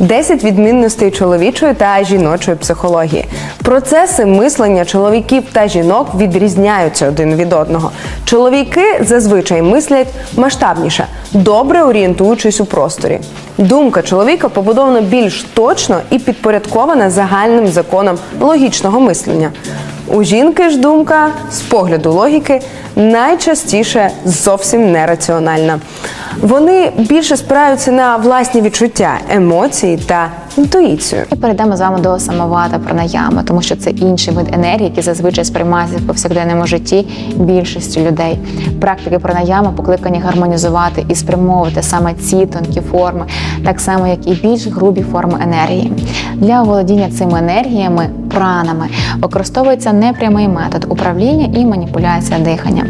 10 відмінностей чоловічої та жіночої психології. Процеси мислення чоловіків та жінок відрізняються один від одного. Чоловіки зазвичай мислять масштабніше, добре орієнтуючись у просторі. Думка чоловіка побудована більш точно і підпорядкована загальним законом логічного мислення. У жінки ж думка з погляду логіки найчастіше зовсім нераціональна. Вони більше спираються на власні відчуття, емоції та інтуїцію. І перейдемо з вами до самовата пранаями, тому що це інший вид енергії, який зазвичай сприймається в повсякденному житті більшістю людей. Практики пранаями покликані гармонізувати і спрямовувати саме ці тонкі форми, так само як і більш грубі форми енергії. Для оволодіння цими енергіями, пранами, використовується непрямий метод управління і маніпуляція диханням.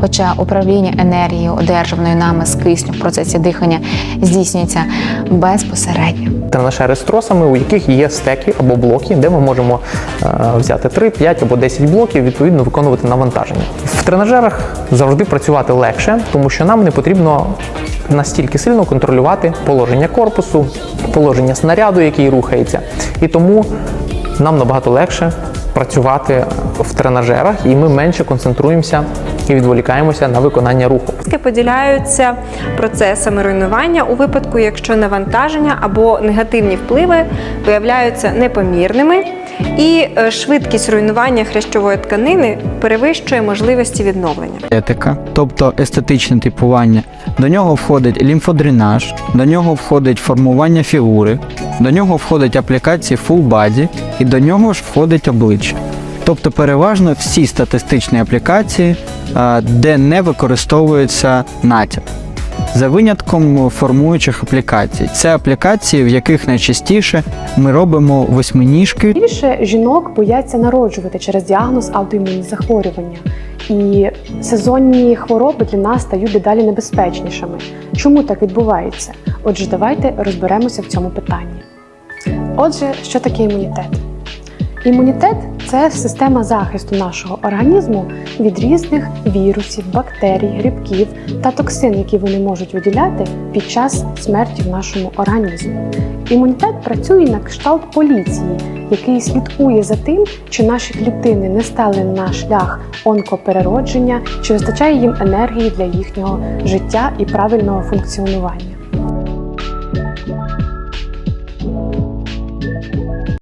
Хоча управління енергією, одержаною нами з кисню в процесі дихання, здійснюється безпосередньо. тренажери з тросами, у яких є стеки або блоки, де ми можемо е, взяти 3, 5 або 10 блоків, відповідно виконувати навантаження. В тренажерах завжди працювати легше, тому що нам не потрібно настільки сильно контролювати положення корпусу, положення снаряду, який рухається. І тому нам набагато легше працювати в тренажерах, і ми менше концентруємося і відволікаємося на виконання руху. Поділяються процесами руйнування у випадку, якщо навантаження або негативні впливи виявляються непомірними, і е, швидкість руйнування хрящової тканини перевищує можливості відновлення. Етика, тобто естетичне типування. До нього входить лімфодренаж, до нього входить формування фігури, до нього входить аплікації full body і до нього ж входить обличчя. Тобто переважно всі статистичні аплікації, де не використовується натяк. За винятком формуючих аплікацій. Це аплікації, в яких найчастіше ми робимо восьминіжки Більше жінок бояться народжувати через діагноз аутоімунні захворювання. І сезонні хвороби для нас стають дедалі небезпечнішими. Чому так відбувається? Отже, давайте розберемося в цьому питанні. Отже, що таке імунітет? Імунітет це система захисту нашого організму від різних вірусів, бактерій, грибків та токсин, які вони можуть виділяти під час смерті в нашому організмі. Імунітет працює на кшталт поліції, який слідкує за тим, чи наші клітини не стали на шлях онкопереродження, чи вистачає їм енергії для їхнього життя і правильного функціонування.